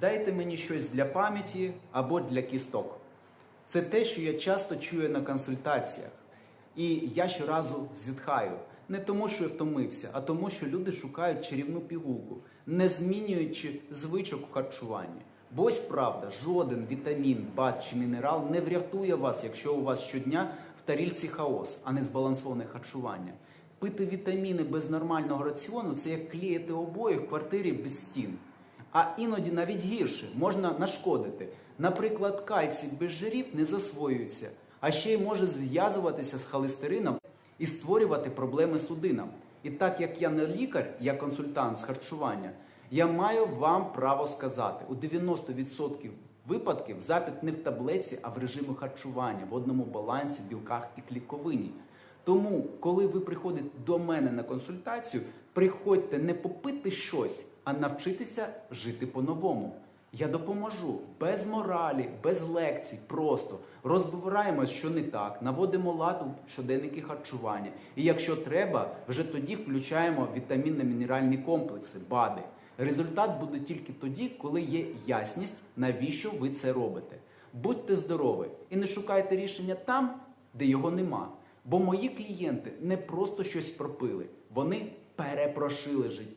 Дайте мені щось для пам'яті або для кісток. Це те, що я часто чую на консультаціях. І я щоразу зітхаю. Не тому, що я втомився, а тому, що люди шукають чарівну пігулку, не змінюючи звичок у харчуванні. Бо ось правда, жоден вітамін, бат чи мінерал не врятує вас, якщо у вас щодня в тарільці хаос, а не збалансоване харчування. Пити вітаміни без нормального раціону це як клеїти обої в квартирі без стін. А іноді навіть гірше можна нашкодити. Наприклад, кальцій без жирів не засвоюється, а ще й може зв'язуватися з холестерином і створювати проблеми судинам. І так як я не лікар, я консультант з харчування, я маю вам право сказати: у 90% випадків запит не в таблетці, а в режимі харчування, в одному балансі, білках і клітковині. Тому, коли ви приходите до мене на консультацію, приходьте не попити щось, а навчитися жити по-новому. Я допоможу без моралі, без лекцій, просто розбираємось, що не так, наводимо лад у щоденники харчування. І якщо треба, вже тоді включаємо вітамінно-мінеральні комплекси, БАДи. Результат буде тільки тоді, коли є ясність, навіщо ви це робите. Будьте здорові і не шукайте рішення там, де його нема. Бо мої клієнти не просто щось пропили, вони перепрошили життя.